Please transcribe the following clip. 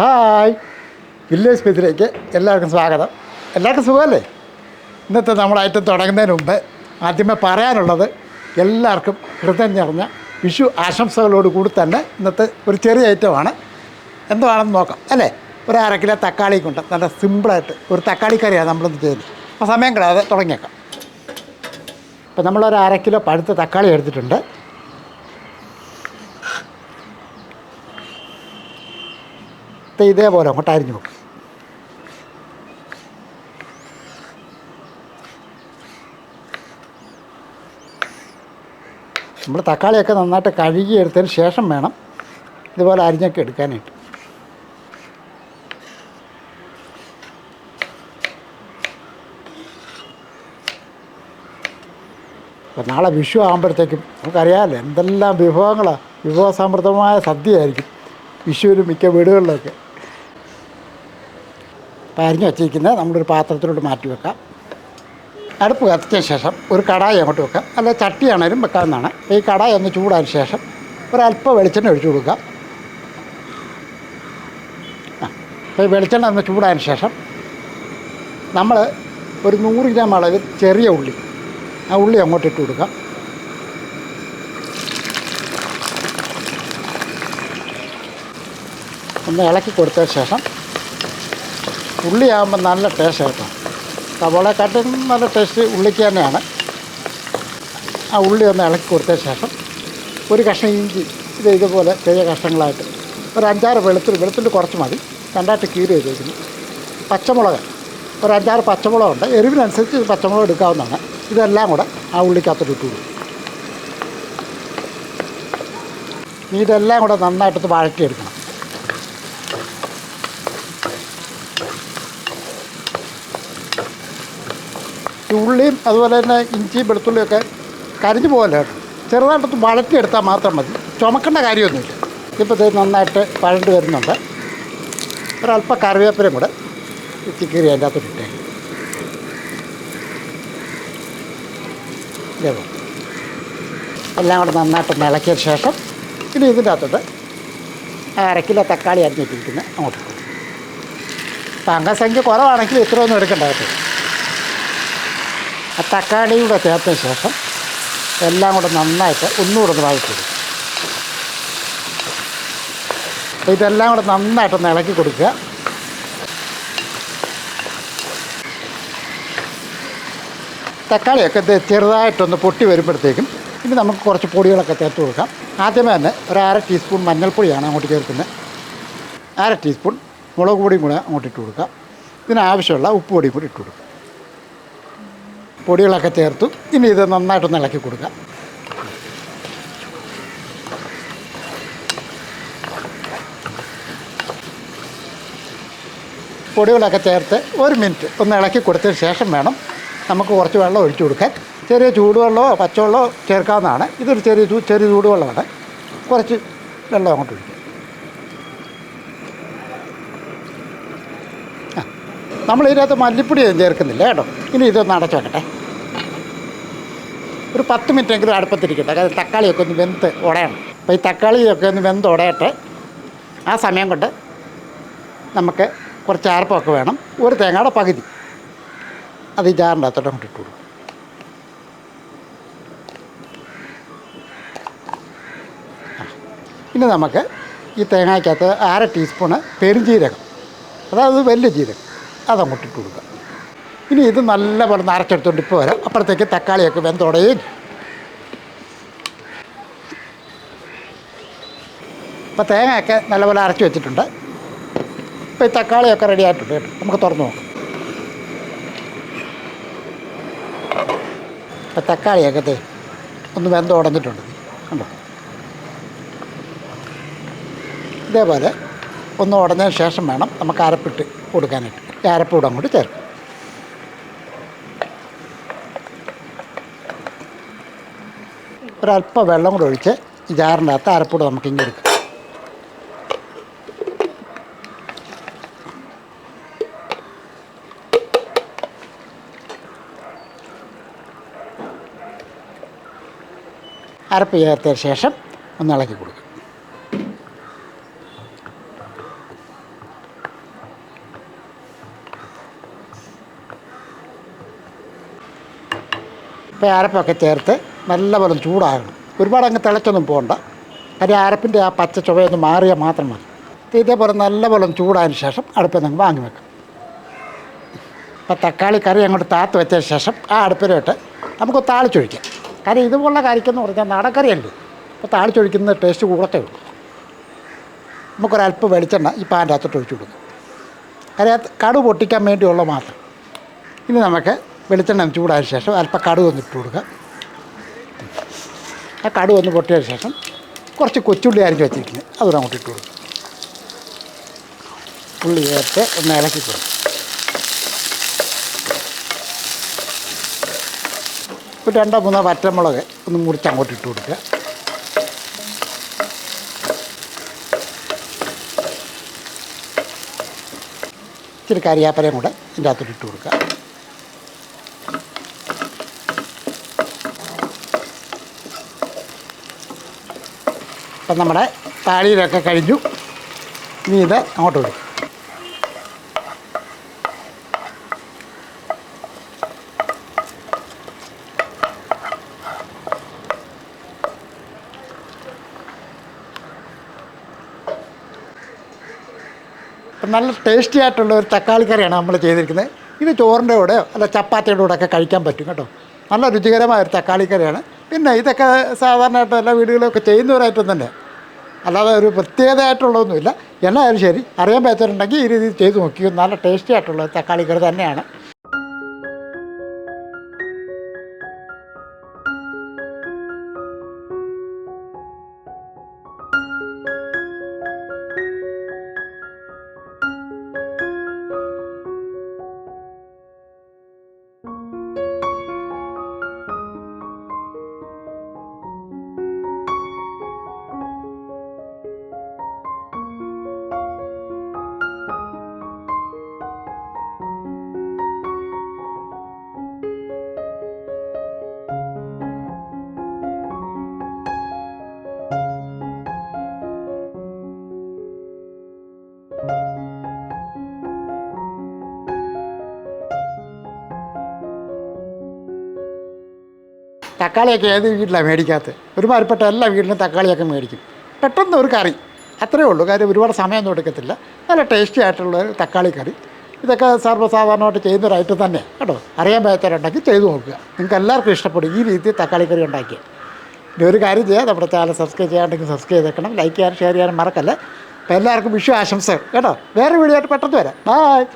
Hi. Village സ്പീച്ചിലേക്ക് എല്ലാവർക്കും സ്വാഗതം. എല്ലാവർക്കും സുഖമല്ലേ? ഇന്നത്തെ നമ്മുടെ ഐറ്റം തുടങ്ങുന്നതിന് മുമ്പ് ആദ്യമേ പറയാനുള്ളത് എല്ലാവർക്കും ഹൃദയം നിറഞ്ഞ വിഷു ആശംസകളോട് കൂടി തന്നെ ഇന്നത്തെ ഒരു ചെറിയ ഐറ്റമാണ്. എന്താണെന്ന് നോക്കാം അല്ലേ? ഒരു അര കിലോ തക്കാളി കൊണ്ട് നല്ല സിമ്പിളായിട്ട് ഒരു തക്കാളി കറിയാണ് നമ്മളിന്ന് ചെയ്യുന്നത്. അപ്പോൾ സമയം കളയാതെ തുടങ്ങിയേക്കാം. അപ്പോൾ നമ്മളൊരു അര കിലോ പഴുത്ത തക്കാളി എടുത്തിട്ടുണ്ട്. ദേ ഇതേപോലെ അങ്ങോട്ട് അരിഞ്ഞു നമ്മൾ തക്കാളിയൊക്കെ നന്നായിട്ട് കഴുകി എടുത്തതിന് ശേഷം വേണം ഇതുപോലെ അരിഞ്ഞൊക്കെ എടുക്കാനായിട്ട്. അപ്പം നാളെ വിഷു ആകുമ്പോഴത്തേക്കും നമുക്കറിയാമല്ലോ എന്തെല്ലാം വിഭവങ്ങളാണ് വിഭവസമൃദ്ധമായ സദ്യയായിരിക്കും വിഷുവിന് മിക്ക വീടുകളിലൊക്കെ. അപ്പോൾ വെച്ചിരിക്കുന്നത് നമ്മളൊരു പാത്രത്തിലോട്ട് മാറ്റി വെക്കാം. അടുപ്പ് കത്തിച്ചതിന് ശേഷം ഒരു കടായി അങ്ങോട്ട് വെക്കാം. അല്ല ചട്ടിയാണേലും വെക്കാവുന്നതാണ്. ഈ കടായി ഒന്ന് ചൂടായ ശേഷം ഒരല്പം വെളിച്ചെണ്ണ ഒഴിച്ചു കൊടുക്കാം. ഈ വെളിച്ചെണ്ണ ഒന്ന് ചൂടായ ശേഷം നമ്മൾ ഒരു നൂറ് ഗ്രാം അളവിൽ ചെറിയ ഉള്ളി. ആ ഉള്ളി അങ്ങോട്ട് ഇട്ട് കൊടുക്കാം. ഒന്ന് ഇളക്കി കൊടുത്തതിന് ശേഷം ഉള്ളിയാകുമ്പോൾ നല്ല ടേസ്റ്റ് കേട്ടോ സവോളയെക്കാട്ടും നല്ല ടേസ്റ്റ് ഉള്ളിക്ക് തന്നെയാണ്. ആ ഉള്ളി ഒന്ന് ഇളക്കി കൊടുത്ത ശേഷം ഒരു കഷ്ണം ഇഞ്ചി ഇത് ഇതുപോലെ ചെറിയ കഷ്ണങ്ങളായിട്ട് ഒരു അഞ്ചാറ് വെളുത്തുള്ളി വെളുത്തുള്ളി കുറച്ച് മതി. രണ്ടായിട്ട് കീറി വെച്ചേക്കുന്നു. പച്ചമുളക് ഒരു അഞ്ചാറ് പച്ചമുളകുണ്ട് എരിവിനനുസരിച്ച് പച്ചമുളക് എടുക്കാവുന്നതാണ്. ഇതെല്ലാം കൂടെ ആ ഉള്ളിക്കകത്തോട്ട് ഇട്ടു ഇതെല്ലാം കൂടെ നന്നായിട്ടൊന്ന് വഴറ്റിയെടുക്കണം. ഉള്ളിയും അതുപോലെ തന്നെ ഇഞ്ചിയും വെളുത്തുള്ളിയൊക്കെ കരിഞ്ഞു പോകല്ല? ചെറുതായിട്ടൊന്ന് വഴറ്റിയെടുത്താൽ മാത്രം മതി. ചുമക്കേണ്ട കാര്യമൊന്നുമില്ല. ഇപ്പോൾ ഇത് നന്നായിട്ട് വഴണ്ട് വരുന്നുണ്ട്. ഒരല്പം കറിവേപ്പിലയും കൂടെ ചിക്കറി അതിന്റെ അകത്ത് ഇട്ടേ. എല്ലാം കൂടെ നന്നായിട്ട് ഇളക്കിയ ശേഷം ഇനി ഇതിന്റെ അകത്തോട്ട് കിലോ തക്കാളി അരിഞ്ഞിട്ടിരിക്കുന്നത് അങ്ങോട്ട് അപ്പം അംഗസംഖ്യ കുറവാണെങ്കിൽ ഇത്രയൊന്നും എടുക്കണ്ട കേട്ടോ. ആ തക്കാളിയും കൂടെ ചേർത്തതിന് ശേഷം എല്ലാം കൂടെ നന്നായിട്ട് ഒന്നുകൂടെ ഒന്ന് വഴറ്റിടും അപ്പോൾ ഇതെല്ലാം കൂടെ നന്നായിട്ടൊന്ന് ഇളക്കി കൊടുക്കുക. തക്കാളിയൊക്കെ ചെറുതായിട്ടൊന്ന് പൊട്ടി വരുമ്പോഴത്തേക്കും ഇനി നമുക്ക് കുറച്ച് പൊടികളൊക്കെ ചേർത്ത് കൊടുക്കാം. ആദ്യമേ തന്നെ ഒരു അര ടീസ്പൂൺ മഞ്ഞൾപ്പൊടിയാണ് അങ്ങോട്ട് ചേർക്കുന്നത്. അര ടീസ്പൂൺ മുളക് പൊടിയും കൂടെ അങ്ങോട്ട് ഇട്ട് കൊടുക്കാം. ഇതിനാവശ്യമുള്ള ഉപ്പ് പൊടിയും കൂടി ഇട്ട് കൊടുക്കാം. പൊടികളൊക്കെ ചേർത്തു. ഇനി ഇത് നന്നായിട്ടൊന്ന് ഇളക്കി കൊടുക്കാം. പൊടികളൊക്കെ ചേർത്ത് ഒരു മിനിറ്റ് ഒന്ന് ഇളക്കി കൊടുത്തതിന് ശേഷം വേണം നമുക്ക് കുറച്ച് വെള്ളം ഒഴിച്ചു കൊടുക്കാൻ. ചെറിയ ചൂടുവെള്ളമോ പച്ചവെള്ളമോ ചേർക്കാവുന്നതാണ്. ഇതൊരു ചെറിയ ചെറിയ ചൂടുവെള്ളമാണ്. കുറച്ച് വെള്ളം അങ്ങോട്ട് ഒഴിക്കും. നമ്മൾ ഇതിനകത്ത് മല്ലിപ്പൊടി ചേർക്കുന്നില്ല കേട്ടോ. ഇനി ഇതൊന്ന് അടച്ചു വെക്കട്ടെ. ഒരു പത്ത് മിനിറ്റെങ്കിലും അടുപ്പത്തിരിക്കട്ടെ. കാരണം തക്കാളിയൊക്കെ ഒന്ന് വെന്ത് ഉടയണം അപ്പോൾ ഈ തക്കാളിയൊക്കെ ഒന്ന് വെന്ത് ഉടയട്ടെ ആ സമയം കൊണ്ട് നമുക്ക് കുറച്ച് ആർപ്പമൊക്കെ വേണം. ഒരു തേങ്ങയുടെ പകുതി. അത് ഈ ജാറിന്റെ അകത്തോട്ട് അങ്ങോട്ട് കൊടുക്കും. ഇനി നമുക്ക് ഈ തേങ്ങയ്ക്കകത്ത് അര ടീസ്പൂണ് പെരുംജീരകം. അതായത് വലിയ ജീരകം. അതങ്ങോട്ട് ഇട്ട് കൊടുക്കുക ഇനി ഇത് നല്ലപോലെ നരച്ചെടുത്തോണ്ട് ഇപ്പോൾ വരാം. അപ്പോഴത്തേക്ക് തക്കാളിയൊക്കെ വെന്തുടയും ഇപ്പോൾ തേങ്ങയൊക്കെ നല്ലപോലെ അരച്ച് വെച്ചിട്ടുണ്ട്. ഇപ്പോൾ ഈ തക്കാളിയൊക്കെ റെഡി ആയിട്ടുണ്ട് കേട്ടോ. നമുക്ക് തുറന്നു നോക്കാം. ഇപ്പോൾ തക്കാളിയൊക്കെ തേ ഒന്ന് വെന്ത് ഉടഞ്ഞിട്ടുണ്ട്. കണ്ടോ? ഇതേപോലെ ഒന്ന് ഉടഞ്ഞതിന് ശേഷം വേണം നമുക്ക് അരപ്പിട്ട് കൊടുക്കാനായിട്ട്. ഈ അരപ്പ് കൂടെ അങ്ങോട്ട് ചേർക്കും. ഒരല്പം വെള്ളം കൂടെ ഒഴിച്ച് ജാറിന്റെ അകത്ത് അരപ്പൂടെ നമുക്ക് ഇങ്ങനെ എടുക്കാം. അരപ്പ് ചേർത്തതിന് ശേഷം ഒന്ന് ഇളക്കി കൊടുക്കും. ഇപ്പോൾ അരപ്പൊക്കെ ചേർത്ത് നല്ലപോലെ ചൂടാകണം. ഒരുപാട് അങ്ങ് തിളച്ചൊന്നും പോകണ്ട ആ അരപ്പിന്റെ ആ പച്ച ചുവയൊന്ന് മാറിയാൽ മാത്രം മതി. ഇത് ഇതേപോലെ നല്ലപോലെ ചൂടായതിന് ശേഷം അടുപ്പിൽ നിങ്ങൾ വാങ്ങി വെക്കും. ഇപ്പം തക്കാളി കറി അങ്ങോട്ട് താത്ത് വെച്ചതിന് ശേഷം ആ അടുപ്പിലോട്ട് നമുക്ക് താളിച്ചൊഴിക്കാം. കാര്യം ഇതുപോലുള്ള കറിക്കെന്ന് പറഞ്ഞാൽ നാടൻകറിയല്ലേ? അപ്പോൾ താളിച്ചൊഴിക്കുന്ന ടേസ്റ്റ് കൂടത്തേ ഉള്ളൂ. നമുക്കൊരല്പം വെളിച്ചെണ്ണ ഈ പാന്റെ അകത്തോട്ട് ഒഴിച്ചു കൊടുക്കും. കാര്യം അത് കടുക് പൊട്ടിക്കാൻ വേണ്ടിയുള്ള മാത്രം. ഇനി നമുക്ക് വെളിച്ചെണ്ണ ചൂടായ ശേഷം അല്പം കടുക് ഒന്ന് കൊടുക്കാം. ആ കടുക് ഒന്ന് പൊട്ടിയതിന് ശേഷം കുറച്ച് കൊച്ചുള്ളി അരിഞ്ഞ് വെച്ചിരിക്കുന്നത് അതുകൂടെ അങ്ങോട്ട് ഇട്ട് കൊടുക്കും. ഉള്ളി ചേർത്ത് ഒന്ന് ഇളക്കി കൊടുക്കും. ഒരു രണ്ടോ മൂന്നോ വറ്റമുളക് ഒന്ന് മുറിച്ച് അങ്ങോട്ട് ഇട്ട് കൊടുക്കുക. ഇച്ചിരി കരിയാപ്പലയും കൂടെ ഇതിന്റെ അകത്തോട്ട് ഇട്ട് കൊടുക്കുക. അപ്പം നമ്മുടെ താളിയിലൊക്കെ കഴിഞ്ഞു. ഇനി ഇത് അങ്ങോട്ട് വിടും നല്ല ടേസ്റ്റി ആയിട്ടുള്ള ഒരു തക്കാളി കറിയാണ് നമ്മൾ ചെയ്തിരിക്കുന്നത്. ഇത് ചോറിന്റെ കൂടെയോ അല്ല ചപ്പാത്തിയുടെ കൂടെ ഒക്കെ കഴിക്കാൻ പറ്റും കേട്ടോ. നല്ല രുചികരമായ ഒരു തക്കാളി കറിയാണ്. പിന്നെ ഇതൊക്കെ സാധാരണയായിട്ട് എല്ലാ വീടുകളിലൊക്കെ ചെയ്യുന്നവരായിട്ടും തന്നെ അല്ലാതെ ഒരു പ്രത്യേകതയായിട്ടുള്ളതൊന്നുമില്ല. എന്നായാലും ശരി അറിയാൻ പറ്റുന്നുണ്ടെങ്കിൽ ഈ രീതിയിൽ ചെയ്ത് നോക്കിയോ നല്ല ടേസ്റ്റി ആയിട്ടുള്ള തക്കാളി കറി തന്നെയാണ്. തക്കാളിയൊക്കെ ഏത് വീട്ടിലാണ് മേടിക്കാത്തത്? ഒരുമാതിരിപ്പെട്ട എല്ലാ വീട്ടിലും തക്കാളിയൊക്കെ മേടിക്കും. പെട്ടെന്ന് ഒരു കറി. അത്രയേ ഉള്ളൂ. കാര്യം ഒരുപാട് സമയമൊന്നും എടുക്കത്തില്ല. നല്ല ടേസ്റ്റി ആയിട്ടുള്ള ഒരു തക്കാളി കറി. ഇതൊക്കെ സർവസാധാരണമായിട്ട് ചെയ്യുന്ന ഒരു ഐറ്റം തന്നെ. കേട്ടോ? അറിയാൻ പറ്റാറുണ്ടെങ്കിൽ ചെയ്തു നോക്കുക. നിങ്ങൾക്ക് എല്ലാവർക്കും ഇഷ്ടപ്പെടും ഈ രീതിയിൽ തക്കാളി കറി ഉണ്ടാക്കിയത് ഇനി ഒരു കാര്യം ചെയ്യാം. നമ്മുടെ ചാനൽ സബ്സ്ക്രൈബ് ചെയ്യാണ്ടെങ്കിൽ സബ്സ്ക്രൈബ് ചെയ്തേക്കണം. ലൈക്ക് ചെയ്യാനും ഷെയർ ചെയ്യാനും മറക്കല്ലേ. അപ്പോൾ എല്ലാവർക്കും വിഷു ആശംസകൾ. കേട്ടോ? വേറെ വീഡിയോ ആയിട്ട് പെട്ടെന്ന് വരാം. ബായ്